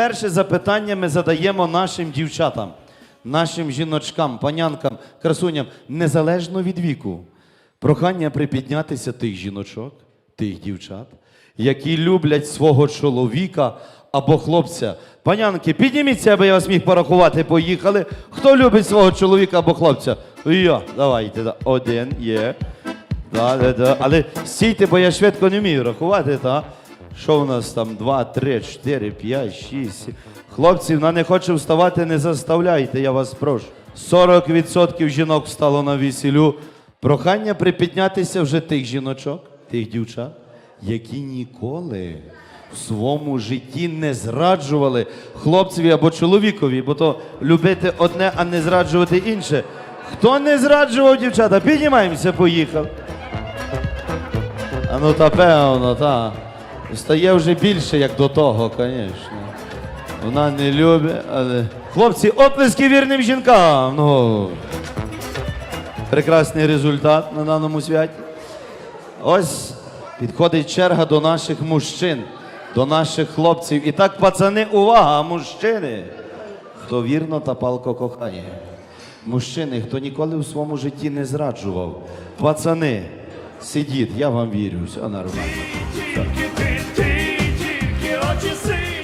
Перше запитання ми задаємо нашим дівчатам, нашим жіночкам, панянкам, красуням, незалежно від віку. Прохання припіднятися тих жіночок, тих дівчат, які люблять свого чоловіка або хлопця. Панянки, підніміться, аби я вас міг порахувати. Поїхали. Хто любить свого чоловіка або хлопця? Я. Давайте. да. Один є. Да, да, да. Але стійте, бо я швидко не вмію рахувати, та? Що в нас там? Два, три, чотири, п'ять, шість. сім. Хлопці, вона не хоче вставати, не заставляйте, я вас прошу. 40% жінок встало на весілю. Прохання припіднятися вже тих жіночок, тих дівчат, які ніколи в своєму житті не зраджували хлопцеві або чоловікові, бо то любити одне, а не зраджувати інше. Хто не зраджував дівчата? Піднімаємося, поїхав. А ну та певно, та. Стає вже більше, як до того, звісно. Вона не любить, але. Хлопці, оплески вірним жінкам. Ну. Прекрасний результат на даному святі. Ось підходить черга до наших мужчин, до наших хлопців. І так, пацани, увага, мужчини! Хто вірно та палко кохає. Мужчини, хто ніколи в своєму житті не зраджував. Пацани, сидіть, я вам вірю, все нормально. Тільки ти, ти, тільки.